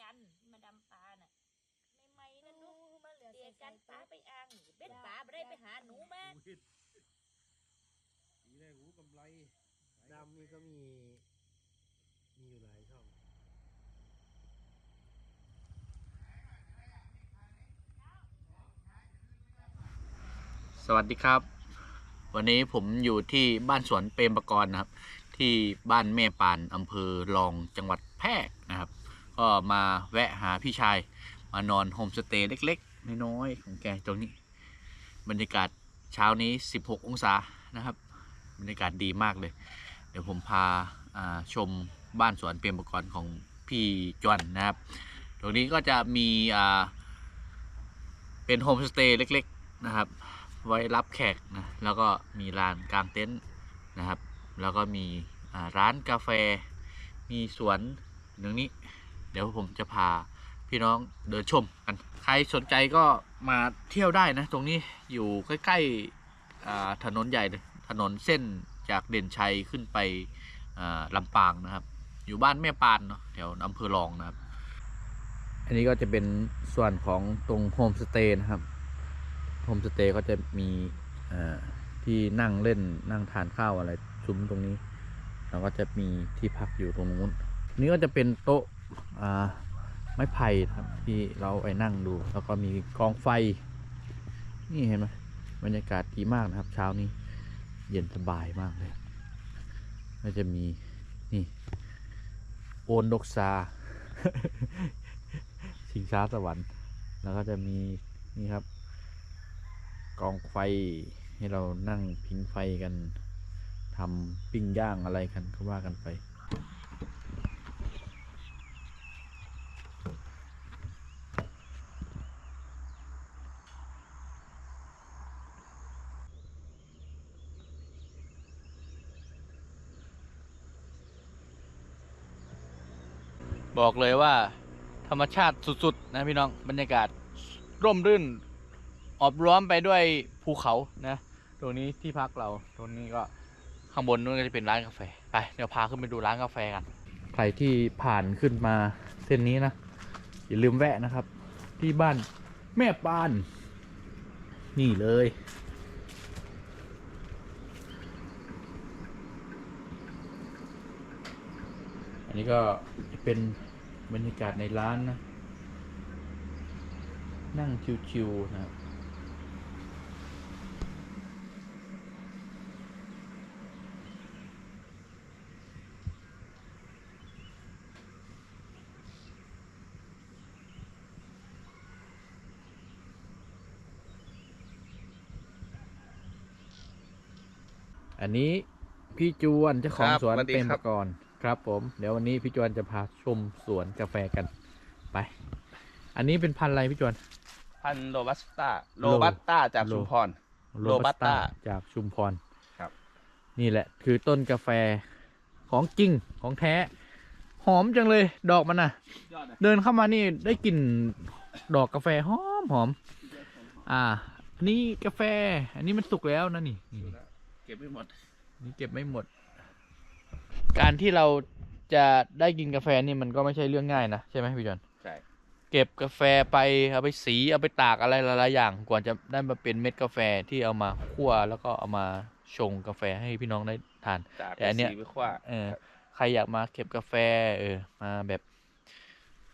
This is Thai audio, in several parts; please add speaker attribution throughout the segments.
Speaker 1: กันมาดำปลาน่ะไม่ไม่ๆนั่นลูก
Speaker 2: มาเหลือ
Speaker 1: เตีย
Speaker 2: ใส่
Speaker 1: กันปลา
Speaker 2: ๆ
Speaker 1: ไปอ่างเบ็ดปลาไม่ได้ไปหาหนูมา
Speaker 3: วิดมีได้หูกำไร
Speaker 4: ดำนี่ก็มี มีอยู่หลายช่อง
Speaker 5: สวัสดีครับ วันนี้ผมอยู่ที่บ้านสวนเปรมประกรณ์นะครับ ที่บ้านแม่ปานอำเภอรองจังหวัดแพร่นะครับ ก็มาแวะหาพี่ชาย มานอนโฮมสเตย์เล็กๆ น้อยๆ ของแกตรงนี้ บรรยากาศเช้านี้ 16 องศานะครับ บรรยากาศดีมากเลย เดี๋ยวผมพาาชมบ้านสวนเปรมประกรณ์ของพี่จวนนะครับ ตรงนี้ก็จะมีเป็นโฮมสเตย์เล็กๆนะครับ ไว้รับแขกนะ แล้วก็มีลานกลางเต็นท์นะครับ แล้วก็มีร้านกาแฟ มีสวนตรงนี้ เดี๋ยวผมจะพาพี่น้องเดินชมกัน ใครสนใจก็มาเที่ยวได้นะ ตรงนี้อยู่ใกล้ๆถนนใหญ่เลยถนนเส้นจากเด่นชัยขึ้นไปลำปางนะครับ อยู่บ้านแม่ปานเนาะแถวอำเภอรองนะครับ อันนี้ก็จะเป็นส่วนของตรงโฮมสเตย์นะครับโฮมสเตย์ก็จะมีที่นั่งเล่นนั่งทานข้าวอะไรซุ้มตรงนี้ แล้วก็จะมีที่พักอยู่ตรงนู้น นี่ก็จะเป็นโต๊ะ ไม้ไผ่ครับที่เราไปนั่งดู แล้วก็มีกองไฟ นี่เห็นไหมบรรยากาศดีมากนะครับ เช้านี้เย็นสบายมากเลยก็จะมีนี่โอนดกซาชิงช้าสวรรค์ แล้วก็จะมีนี่ครับ กองไฟให้เรานั่งพิงไฟกันทำปิ้งย่างอะไรกันก็ว่ากันไป บอกเลยว่า ธรรมชาติสุดๆ นะพี่น้องบรรยากาศร่มรื่นอบร้อมไปด้วยภูเขานะตรงนี้ที่พักเราตรงนี้ก็ข้างบนนู้นก็จะเป็นร้านกาแฟไปเดี๋ยวพาขึ้นไปดูร้านกาแฟกันใครที่ผ่านขึ้นมาเส้นนี้นะอย่าลืมแวะนะครับ ที่บ้านแม่ปาน นี่เลย อันนี้ก็เป็น บรรยากาศในร้านนะ นั่งชิวๆนะครับอันนี้พี่จวนเจ้าของ
Speaker 3: ครับ
Speaker 4: สวน
Speaker 3: สวัสดี
Speaker 4: เป็น
Speaker 3: ค
Speaker 4: ป
Speaker 3: รับ
Speaker 4: ระกรณ์ ครับผมเดี๋ยววันนี้พี่จวนจะพาชมสวนกาแฟกันไป อันนี้เป็นพันธุ์อะไรพี่จวน
Speaker 3: พันโรบัสต้า
Speaker 4: โร
Speaker 3: โรบัสต้าจาก
Speaker 4: โร
Speaker 3: ชุมพร
Speaker 4: โร
Speaker 3: Robusta
Speaker 4: บัสต้าจากชุมพร
Speaker 3: ครับ
Speaker 4: นี่แหละ คือต้นกาแฟของจริงของแท้ หอมจังเลยดอกมันน่ะ
Speaker 3: ยอดเลย
Speaker 4: เดินเข้ามานี่ได้กลิ่นดอกกาแฟหอมหอมอ่าอันนี้กาแฟ อันนี้มันสุกแล้วนะนี่นี่
Speaker 3: เก็บไม่หมด
Speaker 4: นี่เก็บไม่หมด การที่เราจะได้กินกาแฟนี่มันก็ไม่ใช่เรื่องง่ายนะใช่ไหมพี่จอน
Speaker 3: ใช่
Speaker 4: เก็บกาแฟไปเอาไปสีเอาไปตากอะไรหลายๆอย่างกว่าจะได้มาเป็นเม็ดกาแฟที่เอามาคั่วแล้วก็เอามาชงกาแฟให้พี่น้องได้ทาน
Speaker 3: จาก
Speaker 4: แต่อันเนี้ย
Speaker 3: สีไปคว้า
Speaker 4: เออใครอยากมาเก็บกาแฟ เออ มาแบบ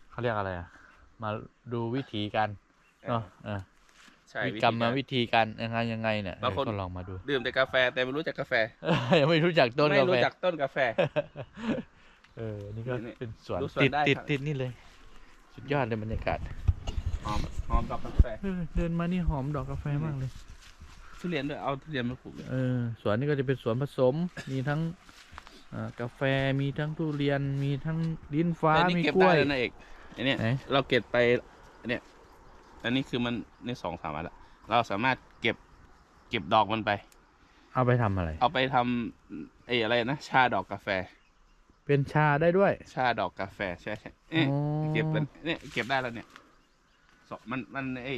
Speaker 4: เขาเรียกอะไรอะ มาดูวิธีการเนาะเออ
Speaker 3: ใช่
Speaker 4: วิ
Speaker 3: วิ
Speaker 4: กรรมมา
Speaker 3: ธี
Speaker 4: วิธีการยังไงยังไงเนี่ย
Speaker 3: บางคน
Speaker 4: เออก็ลองมาดู
Speaker 3: ดื่มแต่กาแฟแต่ไม่รู้จักกาแฟ
Speaker 4: ยังไม่รู้จักต้น
Speaker 3: ไม่
Speaker 4: กาแฟ
Speaker 3: รู้จักต้นกาแฟ
Speaker 4: เออ นี่ก็
Speaker 3: นี่
Speaker 4: เป็นสวน
Speaker 3: ดูสวน
Speaker 4: ติด
Speaker 3: ได้
Speaker 4: ติด
Speaker 3: ครับ
Speaker 4: ติดนี่เลย สุดยอดเลยบรรยากาศ
Speaker 3: หอมหอมดอกกาแฟ
Speaker 4: เออเดินมานี่หอมดอกกาแฟมากเลย
Speaker 3: ทุเรียนด้วยเอาทุเรียนมาปลูกด้วย
Speaker 4: เออ สวนนี้ก็จะเป็นสวนผสม มีทั้งอ่ากาแฟ มีทั้งทุเรียน มีทั้งลิ้นฟ้า
Speaker 3: แต่นี่
Speaker 4: มี
Speaker 3: เก็บ
Speaker 4: กล้
Speaker 3: ได้
Speaker 4: วย
Speaker 3: แล้วนะเอกอันเนี้ย
Speaker 4: ไหน
Speaker 3: เราเก็บไปเนี่ย อันนี้คือมันในสองสามวันละเราสามารถเก็บเก็บดอกมันไป
Speaker 4: เอาไปทำอะไร
Speaker 3: เอาไปทำไอ้อะไรนะชาดอกกาแฟ
Speaker 4: เป็นชาได้ด้วย
Speaker 3: ชาดอกกาแฟใช่ใช่เอ๊ะ
Speaker 4: อ๋อ
Speaker 3: เก็บมันเนี่ยเก็บได้แล้วเนี่ยสองมันมันไอ้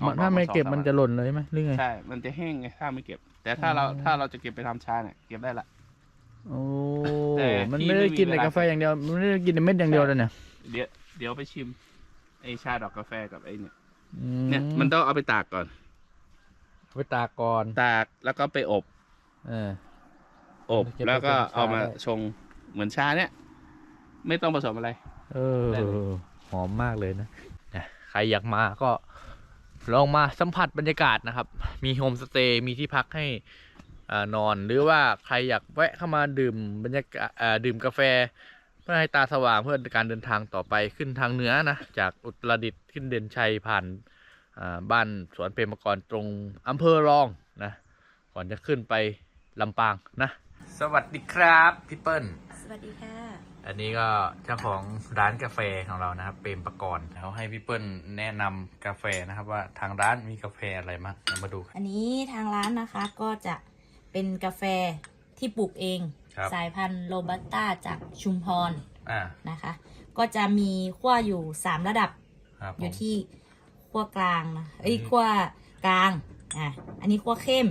Speaker 3: อ
Speaker 4: มั
Speaker 3: อนกดอก
Speaker 4: ถ้าไม่
Speaker 3: สอง
Speaker 4: เก็บ
Speaker 3: สา
Speaker 4: มัน
Speaker 3: วั
Speaker 4: จะหล่นเลยไหมหรือไง
Speaker 3: ใช่ มันจะแห้งไงถ้าไม่เก็บ แต่ถ้าเรา
Speaker 4: อ๋อ
Speaker 3: ถ้าเราจะเก็บไปทำชาเนี่ยเก็บได้ละ
Speaker 4: โอ้
Speaker 3: แต่
Speaker 4: มัน
Speaker 3: ที่
Speaker 4: ไม่ได้
Speaker 3: ไม่มี
Speaker 4: กินแต่
Speaker 3: เวลา
Speaker 4: กาแฟอย่างเดียว มันไม่ได้กินแต่เม็ดอย่างเดียวเลยเนี่ย
Speaker 3: เดี๋ยวเดี๋ยวไปชิมไอชาดอกกาแฟกับไอเนี่ย
Speaker 5: อื
Speaker 3: เนี่ยมันต้องเอาไปตากก่อน
Speaker 5: เอาไปตากก่อน
Speaker 3: ตากแล้วก็ไปอบ
Speaker 5: เออ
Speaker 3: อบ
Speaker 5: เก็บไป
Speaker 3: แล้วก็
Speaker 5: เป็นชา
Speaker 3: เอามา
Speaker 5: ได้
Speaker 3: ชงเหมือนชาเนี่ย ไม่ต้องผสมอะไร
Speaker 5: เออ
Speaker 3: ได้เลย
Speaker 5: หอมมากเลยนะนะใครอยากมาก็ลองมาสัมผัสบรรยากาศนะครับ มีโฮมสเตย์มีที่พักให้อานอน หรือว่าใครอยากแวะเข้ามาดื่มบรรยากาศอ่าดื่มกาแฟเพื่อให้ตาสว่างเพื่อการเดินทางต่อไปขึ้นทางเหนือนะจากอุตรดิตถ์ขึ้นเด่นชัยผ่านอ่าบ้านสวนเปรมกรตรงอำเภอรองนะก่อนจะขึ้นไปลำปางนะสวัสดีครับพี่เปิ้ล
Speaker 1: สวัสดีค่ะ
Speaker 5: อันนี้ก็เจ้าของร้านกาแฟของเรานะครับ เปรมประกรณ์เขาให้พี่เปิ้ลแนะนำกาแฟนะครับว่าทางร้านมีกาแฟอะไรบ้างเดี๋ยวมาดูกัน
Speaker 1: อันนี้ทางร้านนะคะก็จะเป็นกาแฟที่ปลูกเอง
Speaker 5: ครับ
Speaker 1: สายพันธุ์โรบัสต้าจากชุมพร
Speaker 5: อ่า
Speaker 1: นะคะ ก็จะมีขั้วอยู่ 3 ระดับ
Speaker 5: ครับผม
Speaker 1: อยู่ที่ขั้วกลางนะเอ้ย
Speaker 5: อืม
Speaker 1: ขั้วกลางอะอันนี้ขั้วเข้ม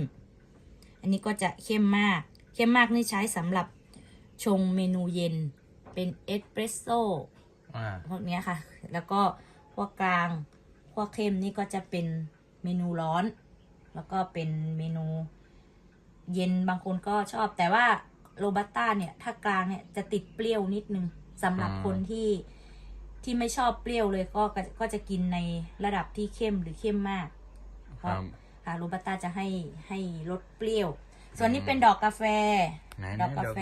Speaker 1: อันนี้ก็จะเข้มมาก เข้มมากนี่ใช้สำหรับชงเมนูเย็นเป็นเอสเปรสโซ่
Speaker 5: อ่า
Speaker 1: พวกเนี้ยค่ะ แล้วก็ขั้วกลางขั้วเข้มนี่ก็จะเป็นเมนูร้อน แล้วก็เป็นเมนูเย็นบางคนก็ชอบแต่ว่า โรบัสต้าเนี่ย ถ้ากลางเนี่ยจะติดเปรี้ยวนิดนึงสำหรับคนที่ที่ไม่ชอบเปรี้ยวเลยก็ก็ก็จะกินในระดับที่เข้มหรือเข้มมาก
Speaker 5: ครั
Speaker 1: เพราะ
Speaker 5: บ
Speaker 1: ค่ะโรบัสต้าจะให้ให้รสเปรี้ยว ส่วนนี้เป็นดอกกาแฟ
Speaker 5: ไหน
Speaker 1: ดอกกาแฟ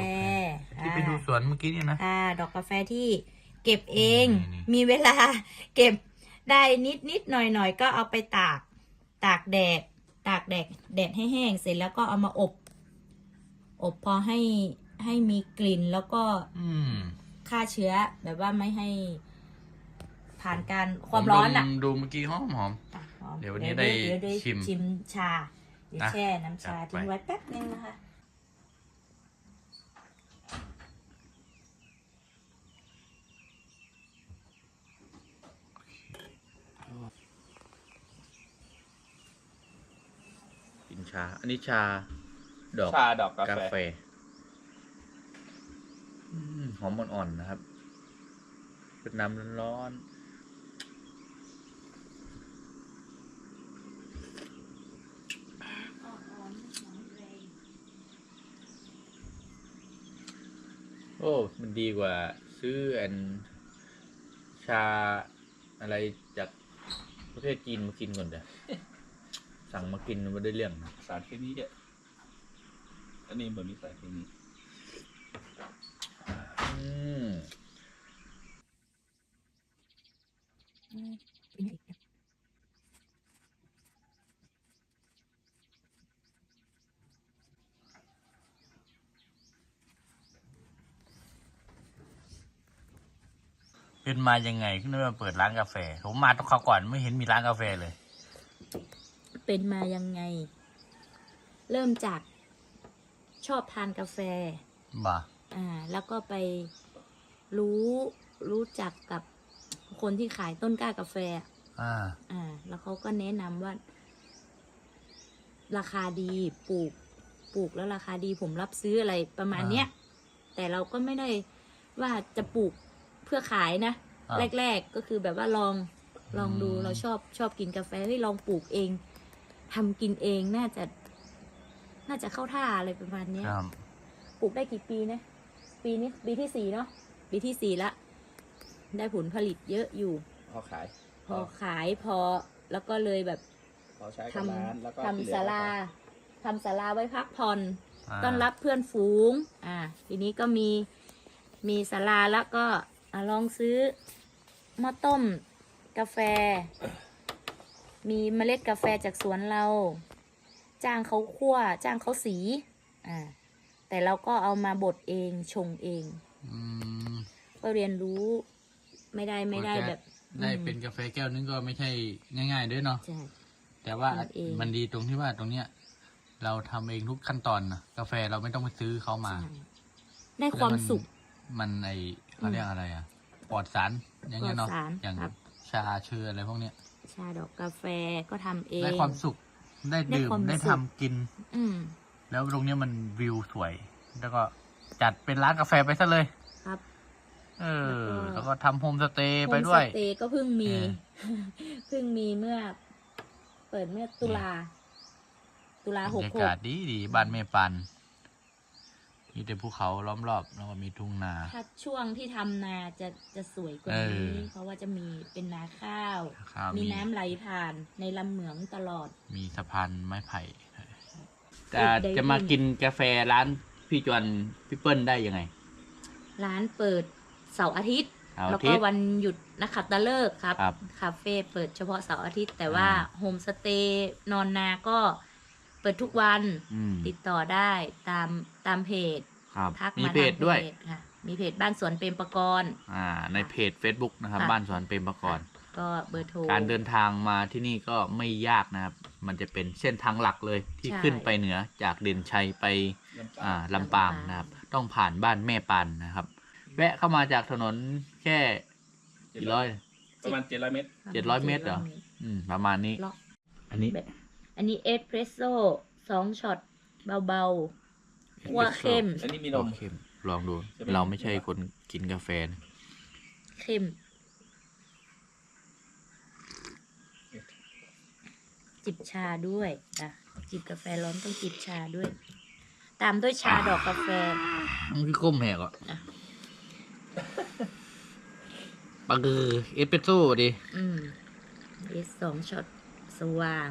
Speaker 5: ที่ไปดูสวนเมื่อกี้นี่นะ
Speaker 1: อ่า ดอกกาแฟที่เก็บเอง
Speaker 5: นี่
Speaker 1: มีเวลา เก็บได้นิดนิดหน่อยหน่อยก็เอาไปตาก ตากแดด ตากแดดแดดให้แห้งเสร็จแล้วก็เอามาอบ อบพอให้ให้มีกลิ่นแล้วก็
Speaker 5: อืม
Speaker 1: ฆ่าเชื้อ แบบว่าไม่ให้ผ่านการความร้อนอะ
Speaker 5: ผมดมดูเมื่อกี้หอมหอม
Speaker 1: อะหอม
Speaker 5: เดี๋ยววันนี้ได้
Speaker 1: เดี๋ยวได้
Speaker 5: ชิม
Speaker 1: ชิมชาเดี๋ยว
Speaker 5: นะ
Speaker 1: แช่น้ำชา
Speaker 5: จัดไป
Speaker 1: ทิ้งไว้แป๊บนึงนะคะ
Speaker 5: กินชา อันนี้ชา ดอก
Speaker 3: ชาดอกกากาแฟ
Speaker 5: แฟอืมหอมอ่อนๆนะครับเป็นน้ำร้อนๆโอ้มันดีกว่า ซื้ออันชาอะไรจากประเทศจีนมากินก่อนเดี๋ยวสั่งมากินมันไม่ได้เรื่องนะ
Speaker 3: สารเคมีเยอะ อันนี้เหมือนมีสารเคมี
Speaker 5: อืมเป็นมายังไงขึ้นมาเปิดร้านกาแฟ ผมมาต้องเขาวก่อนไม่เห็นมีร้านกาแฟเลย
Speaker 1: เป็นมายังไง เริ่มจาก ชอบทานกาแฟ
Speaker 5: บ่า
Speaker 1: อ่า แล้วก็ไปรู้รู้จักกับคนที่ขายต้นกล้ากาแฟ
Speaker 5: อ่า
Speaker 1: อ่า แล้วเขาก็แนะนำว่า ราคาดีปลูก ปลูกแล้วราคาดีผมรับซื้ออะไรประมาณเนี้ย แต่เราก็ไม่ได้ว่าจะปลูกเพื่อขายนะ
Speaker 5: อ่า
Speaker 1: แรก ๆ ก็คือแบบว่าลองลองดู
Speaker 5: อืม
Speaker 1: เราชอบชอบกินกาแฟเฮ้ยลองปลูกเองทำกินเองน่าจะ น่าจะเข้าท่าอะไรประมาณเนี้ย
Speaker 5: ครับ
Speaker 1: ปลูกได้กี่ปีนะปีนี้ปีที่สี่เนาะปีที่สี่ละได้ผลผลิตเยอะอยู่
Speaker 3: พอขาย
Speaker 1: พอขายพอแล้วก็เลยแบบ
Speaker 3: พอใช้
Speaker 1: ท
Speaker 3: กับร้านแล้วก็ำที่เหลือ
Speaker 1: ทำศาลาทำศาลาไว้พักผ่อนาต้อนรับเพื่อนฝูง อ่า ทีนี้ก็มี มีศาลาแล้วก็อะลองซื้อหม้อต้ม กาแฟ มีเมล็ดกาแฟจากสวนเรา จ้างเขาคั่ว จ้างเขาสีอ่าแต่เราก็เอามาบดเองชงเอง
Speaker 5: อืม
Speaker 1: ก็เรียนรู้ไม่ได้ไม่ได้แบบ
Speaker 5: ได้เป็นกาแฟแก้วนึงก็ไม่ใช่ง่าย ๆ ด้วยเนาะ
Speaker 1: ใช่
Speaker 5: แต่ว่า
Speaker 1: ทำเอง
Speaker 5: มันดีตรงที่ว่าตรงเนี้ย เราทำเองทุกขั้นตอนนะกาแฟเราไม่ต้องไปซื้อเขามา
Speaker 1: ใช่ได้ความสุข
Speaker 5: มันไอเขาเรียกอะไรอะปลอดสารอย่างเงี้ยเนาะ
Speaker 1: ปลอดสาร
Speaker 5: อย่าง
Speaker 1: ครับ
Speaker 5: ชาเชื่ออะไรพวกเนี้ย
Speaker 1: ชาดอกกาแฟก็ทำเอง
Speaker 5: ได้ความสุข ได้ดื่ม
Speaker 1: ได้ความ
Speaker 5: ได้
Speaker 1: สุ
Speaker 5: ทำ
Speaker 1: ข
Speaker 5: กิน
Speaker 1: อืม
Speaker 5: แล้วตรงเนี้ยมันวิวสวย แล้วก็จัดเป็นร้านกาแฟไปซะเลย
Speaker 1: ครับ
Speaker 4: เออ
Speaker 1: แล้
Speaker 4: แล้ว
Speaker 1: วก็
Speaker 4: ก็ทำโฮมสเตย์ไปด้วย
Speaker 1: โฮมสเตย์ก็เพิ่งมี
Speaker 4: เออ
Speaker 1: เพิ่งมีเมื่อ เปิดเมื่อตุลา ตุลา
Speaker 4: บ
Speaker 1: ห
Speaker 4: ร
Speaker 1: ก
Speaker 4: รยา
Speaker 1: หก
Speaker 4: กาศดีดีบ้านแม่ปัน มีแต่ภูเขาล้อมรอบแล้วก็มีทุ่งนา
Speaker 1: ถ้าช่วงที่ทำนาจะจะสวยกว่า
Speaker 4: เอ
Speaker 1: นี้
Speaker 4: อ
Speaker 1: เพราะว่าจะมีเป็นนาข้าว
Speaker 4: ข้าว
Speaker 1: มี
Speaker 4: มี
Speaker 1: น้ำไหลผ่านในลำเหมืองตลอด
Speaker 4: มีสะพานไม้ไผ่
Speaker 5: จะจะมากินกาแฟร้านพี่จวนพี่เปิ้ลได้ยังไง
Speaker 1: ร้านเปิดเสาร์อาทิตย์
Speaker 5: เสาร์
Speaker 1: แล้
Speaker 5: อาวทิ
Speaker 1: ก็
Speaker 5: ตย์
Speaker 1: วันหยุดนักขัตฤกษ์ครับ
Speaker 5: ครับ
Speaker 1: คาเฟ่เปิดเฉพาะเสาร์อาทิตย์ แต่ว่า
Speaker 5: อ่า
Speaker 1: โฮมสเตย์นอนนาก็เปิดทุกวัน
Speaker 5: อืม
Speaker 1: ติดต่อได้ตามตามเพจ
Speaker 5: ครับ
Speaker 1: ทัก
Speaker 5: มี
Speaker 1: มา
Speaker 5: เพจ
Speaker 1: ทาง
Speaker 5: ด้วย
Speaker 1: ค่ะ มีเพจบ้านสวนเปรมประกรณ์
Speaker 5: อ่า ในเพจ Facebook นะครับ
Speaker 1: ค่ะ
Speaker 5: บ้านสวนเปรมประกรณ์
Speaker 1: ก็เบอร์โทร
Speaker 5: การเดินทางมาที่นี่ก็ไม่ยากนะครับ มันจะเป็นเส้นทางหลักเลยที่
Speaker 1: ใช่
Speaker 5: ขึ้นไปเหนือจากเด่นชัยไป อ่าลำปางนะครับ ต้องผ่านบ้านแม่ปันนะครับ แวะเข้ามาจากถนนแค่กี่ร้อย
Speaker 3: ประมาณเจ็ดร้อยเมตร
Speaker 5: เจ็ดร้อยเมตรเหรอ อืม ประมาณนี้
Speaker 1: ล็อก
Speaker 5: อันนี้
Speaker 1: แบบ อันนี้เอสเพรสโซ่สองช็อตเบาๆคั่วเข้ม
Speaker 3: อันนี้มีนม
Speaker 5: โอเคลองดู
Speaker 3: จะเป็น
Speaker 5: เราไม่ใช่คนกินกาแฟนะ
Speaker 1: เข้ม จิบชาด้วยอะจิบกาแฟร้อนต้องจิบชาด้วย ตามด้วยชาดอกกาแฟ
Speaker 5: มันคือก้มแหกอะ
Speaker 1: อะ
Speaker 5: ปาคือเอสเปรสโซ่ดิ
Speaker 1: อืมเอสสองช็อตสว่าง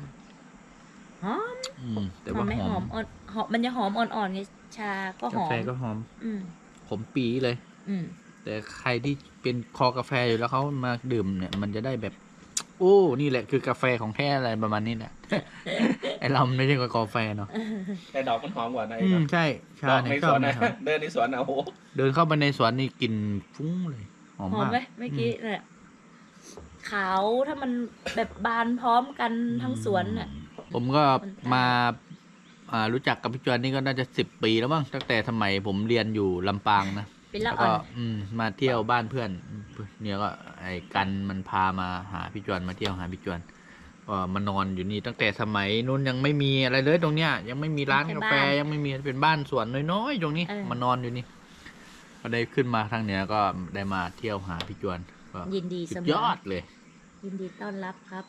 Speaker 1: หอม
Speaker 5: อืมแต่
Speaker 1: หอ
Speaker 5: ว่าม
Speaker 1: ไหม่
Speaker 5: ห
Speaker 1: ห
Speaker 5: อ
Speaker 1: อ
Speaker 5: ม
Speaker 1: มอ่อนหอมมันจะหอมอ่อนๆไงชาก็ห
Speaker 4: กา
Speaker 1: อม
Speaker 4: แฟก็หอม
Speaker 1: อืม
Speaker 5: ผมปีเลย
Speaker 1: อืม
Speaker 5: แต่ใครที่เป็นคอกาแฟอยู่แล้วเขามาดื่มเนี่ย มันจะได้แบบ โอ้นี่แหละคือกาแฟของแท้อะไรประมาณนี้แหละ ไอเรามันไม่ใช่กาแฟเนาะ
Speaker 3: แต่ดอกมันหอมกว่านะ
Speaker 5: อืมใช่ชา
Speaker 3: ดอก
Speaker 5: เนี่
Speaker 3: ใน
Speaker 5: ยช
Speaker 3: ส
Speaker 5: อ
Speaker 3: ว
Speaker 5: บ
Speaker 3: นนะ
Speaker 5: นะครับ
Speaker 3: เดินในสวนนะโอ้โห
Speaker 5: เดินเข้าไปในสวนนี่กลิ่นฟุ้งเลยหอม
Speaker 1: หอม
Speaker 5: มาก
Speaker 1: ไหมเมื่อกี้เนี่ยขาวถ้ามันแบบบานพร้อมกันทั้งสวนน่ะ
Speaker 5: ผมก็
Speaker 1: คนไทย
Speaker 5: มาอ่ารู้จักกับพี่จวนนี่ก็น่าจะสิบปีแล้วมั้งตั้งแต่สมัยผมเรียนอยู่ลำปางนะ
Speaker 1: เป็นละ
Speaker 5: แล้ว
Speaker 1: อ่อ
Speaker 5: ก็
Speaker 1: น
Speaker 5: อืมมาเที่ยวบ้านเพื่อน เนี่ยก็ไอ้กันมันพามาหาพี่จวนมาเที่ยวหาพี่จวนก็มานอนอยู่นี่ตั้งแต่สมัยนู้นยังไม่มีอะไรเลยตรงเนี้ย ยังไม่มีร้านกาแฟยังไม่มีเป็นบ้านสวนน้อยๆตรงนี้มานอนอยู่นี่ก็ได้ขึ้นมาทางเหนือก็ได้มาเที่ยวหาพี่จวนก็
Speaker 1: ยินดี
Speaker 5: สุ
Speaker 1: เส
Speaker 5: ด
Speaker 1: มอย
Speaker 5: อดเลย
Speaker 1: ยินดีต้อนรับครับ